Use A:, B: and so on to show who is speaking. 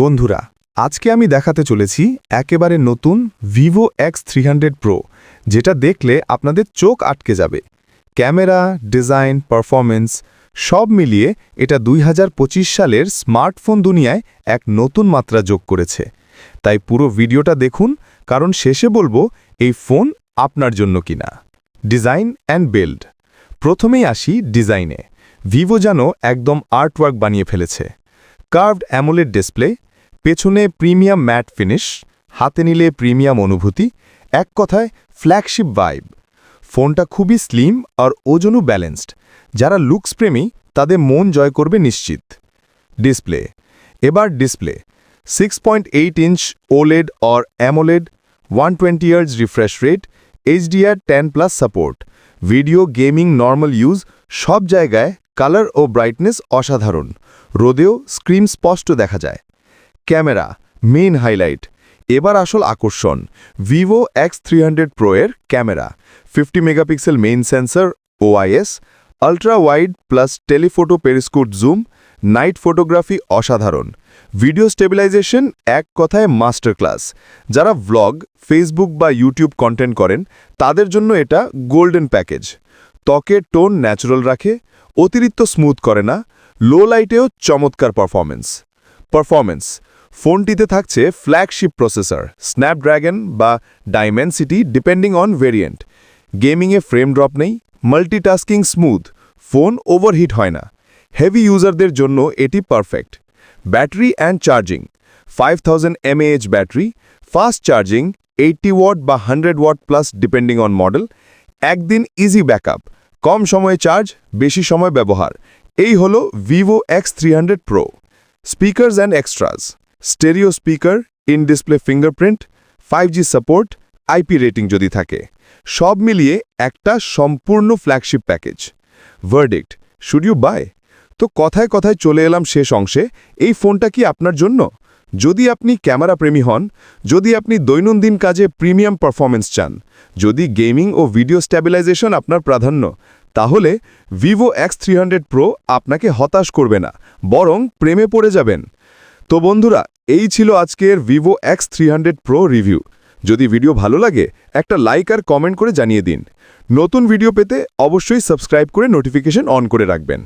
A: বন্ধুরা, আজকে আমি দেখাতে চলেছি একেবারে নতুন ভিভো এক্স থ্রি প্রো যেটা দেখলে আপনাদের চোখ আটকে যাবে। ক্যামেরা, ডিজাইন পারফরমেন্স সব মিলিয়ে এটা দুই হাজার পঁচিশ সালের স্মার্টফোন দুনিয়ায় এক নতুন মাত্রা যোগ করেছে। তাই পুরো ভিডিওটা দেখুন, কারণ শেষে বলব এই ফোন আপনার জন্য কিনা। Design and build. প্রথমেই আসি ডিজাইনে। ভিভো যেন একদম আর্টওয়ার্ক বানিয়ে ফেলেছে। কার্ভড অ্যামোলেড ডিসপ্লে পেছনে প্রিমিয়াম ম্যাট ফিনিশ, হাতে নিলে প্রিমিয়াম অনুভূতি, এক কথায় ফ্ল্যাগশিপ ভাইব। ফোনটা খুবই স্লিম আর ওজনও ব্যালেন্সড। যারা লুকস প্রেমী, তাদের মন জয় করবে নিশ্চিত। ডিসপ্লে। এবার display. Six point eight inch OLED or AMOLED one twenty years refresh rate HDR ten plus support video gaming normal use সব জায়গায় কালার ও ব্রাইটনেস অসাধারণ। রোদেও স্ক্রিন স্পষ্ট দেখা যায়। ক্যামেরা মেইন হাইলাইট এবার আসল আকর্ষণ Vivo X three hundred pro এর camera fifty megapixel main sensor OIS ultra wide plus telephoto periscope zoom night photography অসাধারণ ভিডিও স্টেবিলাইজেশন এক কথায় মাস্টার ক্লাস যারা ভ্লগ ফেসবুক বা ইউটিউব কন্টেন্ট করেন, তাদের জন্য এটা গোল্ডেন প্যাকেজ ত্বকের টোন ন্যাচারাল রাখে, অতিরিক্ত স্মুথ করে না লো লাইটেও চমৎকার পারফরমেন্স পারফরমেন্স ফোনটিতে থাকছে ফ্ল্যাগশিপ প্রসেসর স্ন্যাপড্র্যাগন বা ডাইমেনসিটি ডিপেন্ডিং অন ভেরিয়েন্ট গেমিংয়ে ফ্রেম ড্রপ নেই মাল্টিটাস্কিং স্মুথ ফোন ওভারহিট হয় না। হেভি ইউজারদের জন্য এটি perfect battery and charging five thousand mAh battery fast charging eighty watt বা hundred watt plus depending on model একদিন ইজি ব্যাকআপ কম সময়ে চার্জ বেশি সময় ব্যবহার। এই হলো Vivo X three hundred pro speakers and extras stereo speaker, in display fingerprint, five G support IP rating যদি থাকে। সব মিলিয়ে একটা সম্পূর্ণ flagship package. Verdict should you buy তো কথায় কথায় চলে এলাম শেষ অংশে। এই ফোনটা কি আপনার জন্য? যদি আপনি ক্যামেরা প্রেমী হন, যদি আপনি দৈনন্দিন কাজে প্রিমিয়াম পারফরমেন্স চান, যদি গেমিং ও ভিডিও স্ট্যাবিলাইজেশন আপনার প্রাধান্য, তাহলে Vivo X three hundred pro আপনাকে হতাশ করবে না, বরং প্রেমে পড়ে যাবেন। তো বন্ধুরা, এই ছিল আজকের Vivo X three pro review যদি ভিডিও ভালো লাগে, একটা লাইক আর কমেন্ট করে জানিয়ে দিন। নতুন ভিডিও পেতে অবশ্যই সাবস্ক্রাইব করে নোটিফিকেশন অন করে রাখবেন।